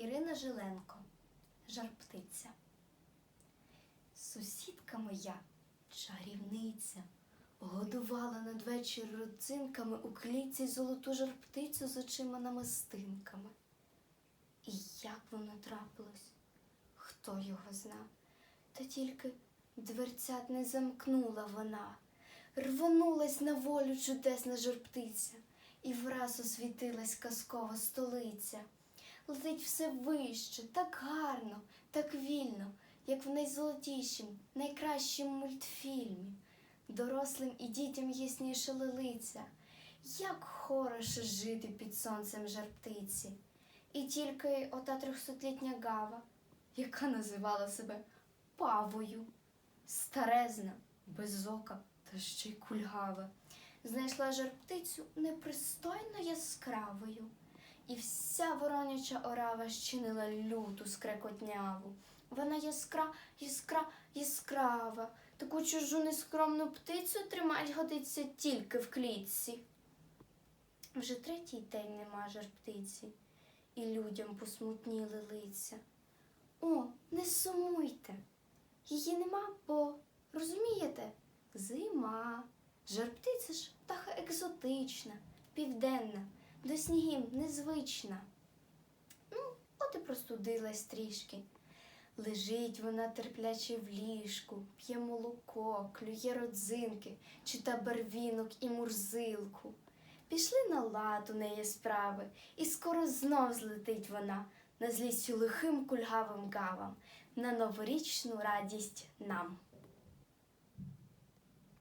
Ірина Жиленко, Жар-птиця. Сусідка моя, чарівниця, годувала надвечір родзинками у клітці золоту жар-птицю з очима намистинками. І як воно трапилось, хто його зна, та тільки дверцят не замкнула вона, рвонулась на волю чудесна жар-птиця, і враз освітилась казкова столиця. Летить все вище, так гарно, так вільно, як в найзолотішім, найкращім мультфільмі. Дорослим і дітям ясніше лилиця, як хороше жити під сонцем жар-птиці. І тільки ота трьохсотлітня гава, яка називала себе павою, старезна, без ока та ще й кульгава, знайшла жар-птицю непристойно яскравою. І вся вороняча орава щинила люту скрекотняву. Вона яскра, яскра, яскрава. Таку чужу нескромну птицю тримать годиться тільки в клітці. Вже третій день нема жар птиці, і людям посмутніли лиця. О, не сумуйте. Її нема, бо, розумієте, зима. Жар-птиця ж птаха екзотична, південна, до снігів незвична. Ну, от і простудилась трішки. Лежить вона терпляче в ліжку, п'є молоко, клює родзинки, чита барвінок і мурзилку. Пішли на лад у неї справи, і скоро знов злетить вона на злістю лихим кульгавим гавам, на новорічну радість нам.